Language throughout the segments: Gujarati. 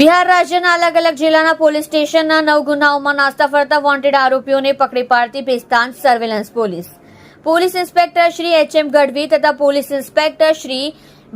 બિહાર રાજ્યના અલગ અલગ જિલ્લાના પોલીસ સ્ટેશનના નવ ગુનાઓમાં નાસ્તા ફરતા વોન્ટેડ આરોપીઓને પકડી પાડતી પેસ્તાન surveillance police. Police inspector Shri H M Gadhvi તથા police inspector Shri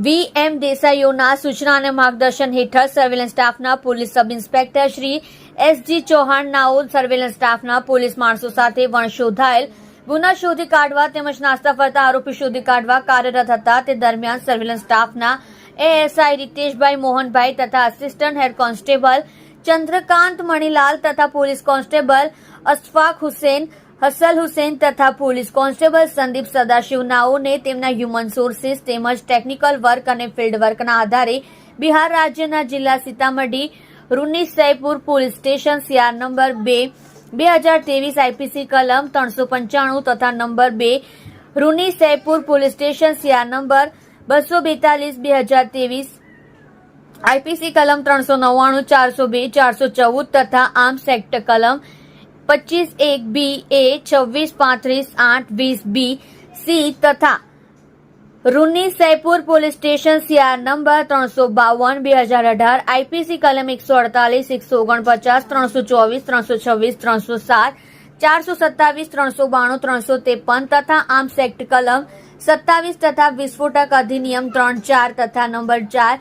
V M દેસાઈઓના સૂચના અને માર્ગદર્શન હેઠળ સર્વેલન્સ સ્ટાફના police sub inspector Shri S G ચૌહાણનાઓ surveillance સ્ટાફના પોલીસ માણસો સાથે વણ શોધાયેલ, ગુના શોધી કાઢવા તેમજ નાસ્તા ફરતા આરોપી શોધી કાઢવા કાર્યરત હતા તે દરમિયાન સર્વેલન્સ સ્ટાફના એએસઆઈ રીતેશભાઈ મોહનભાઈ તથા assistant head constable Chandrakant Manilal તથા પોલીસ કોન્સ્ટેબલ અશફાક હુસેન હસલ હુસેન તથા પોલીસ કોન્સ્ટેબલ સંદીપ સદાશિવ નાઓને તેમના હ્યુમન સોર્સિસ તેમજ ટેકનિકલ વર્ક અને ફિલ્ડ વર્કના આધારે બિહાર રાજ્યના જિલ્લા Sitamarhi, Runni Saidpur police station CR number બે બે હજાર ત્રેવીસ આઈપીસી કલમ ત્રણસો પંચાણું તથા નંબર બે, Runni Saidpur police station CR number બસો બેતાલીસ, બે હજાર ત્રેવીસ. આઈપીસી કલમ ત્રણસો નવ્વાણું, ચારસો બે, ચારસો ચૌદ તથા આર્મ્સ એક્ટ કલમ પચીસ એક બી એ, છવ્વીસ પાંત્રીસ આઠ વીસ બી સી તથા Runni Saidpur police station CR number ત્રણસો બાવન, બે હજાર અઢાર. આઈપીસી કલમ એકસો અડતાલીસ, એકસો ઓગણપચાસ, ત્રણસો ચોવીસ, ત્રણસો છવ્વીસ, ત્રણસો સાત, ચારસો સત્તાવીસ, ત્રણસો બાણું, ત્રણસો ત્રેપન તથા આર્મ્સ એક્ટ કલમ સત્તાવીસ તથા વિસ્ફોટક અધિનિયમ ત્રણ ચાર તથા નંબર ચાર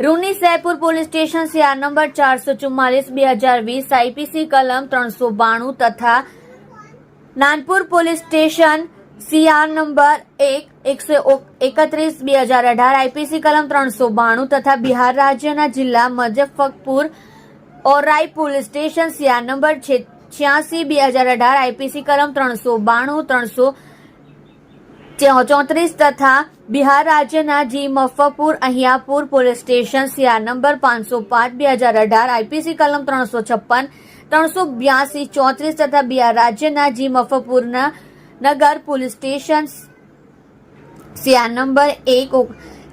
Runni Saidpur police station CR number ચારસો ચુમ્માલીસ બે હજાર વીસ આઈપીસી કલમ ત્રણસો બાણું તથા Nanpur police station CR number એક એકસો એકત્રીસ બે હજાર અઢાર આઈપીસી કલમ ત્રણસો બાણું તથા બિહાર રાજ્યના જિલ્લા Muzaffarpur Aurai police station CR number છ્યાસી બે હજાર અઢાર આઈપીસી કલમ ત્રણસો બાણું ત્રણસો ચોત્રીસ તથા બિહાર રાજ્યના જી મફ્ફપુર Ahiyapur police station, CR number પાંચસો પાંચ, બે હજાર અઢાર, આઈપીસી કલમ ત્રણસો છપ્પન, ત્રણસો બ્યાસી, ચોત્રીસ તથા બિહાર રાજ્યના જી મફ્ફપુરના નગર પોલીસ સ્ટેશન, સીઆર નંબર એક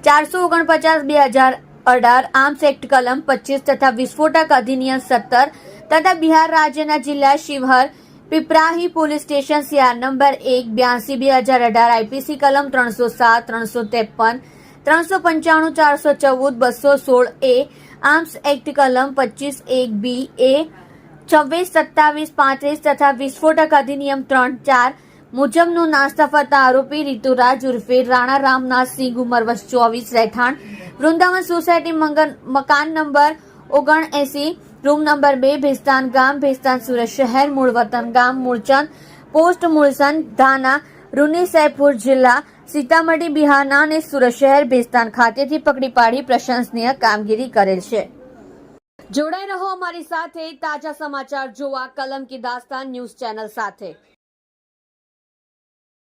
ચારસો ઓગણપચાસ, બે હજાર અઢાર, આર્મ્સ એક્ટ કલમ પચીસ તથા વિસ્ફોટક અધિનિયમ સત્તર તથા બિહાર રાજ્યના જિલ્લા Sheohar Piprahi police station CR number એક બ્યાસી બે હજાર અઢાર આઈપીસી કલમ ત્રણસો સાત, ત્રણસો ત્રેપન, ત્રણસો પંચાણું, ચારસો ચૌદ, બસો સોળ એ આર્મ્સ એક્ટ કલમ પચીસ એક બી એ છવ્વીસ, સત્તાવીસ, પાંત્રીસ તથા વિસ્ફોટક અધિનિયમ ત્રણ ચાર મુજબનું નાસ્તા ફરતા આરોપી ઋતુરાજ ઉર્ફે રાણા રામનાથસિંહ ઉંમર વર્ષ ચોવીસ, રહેઠાણ વૃંદાવન સોસાયટી મકાન નંબર ઓગણ એસી રૂમ નંબર બે, ભેસ્તાન ગામ, ભેસ્તાન સુરત શહેર, મૂળ વતન ગામ, મૂળચંદ, પોસ્ટ મૂળસન ધાના, રૂની સૈદપુર જિલ્લા, સીતામઢી, બિહારના અને સુરત શહેર, ભેસ્તાન ખાતેથી પકડી પાડી પ્રશંસનીય કામગીરી કરેલ છે. જોડાઈ રહો અમારી સાથે, તાજા સમાચાર જોવા, કલમ કી દાસ્તાન ન્યૂઝ ચેનલ સાથે.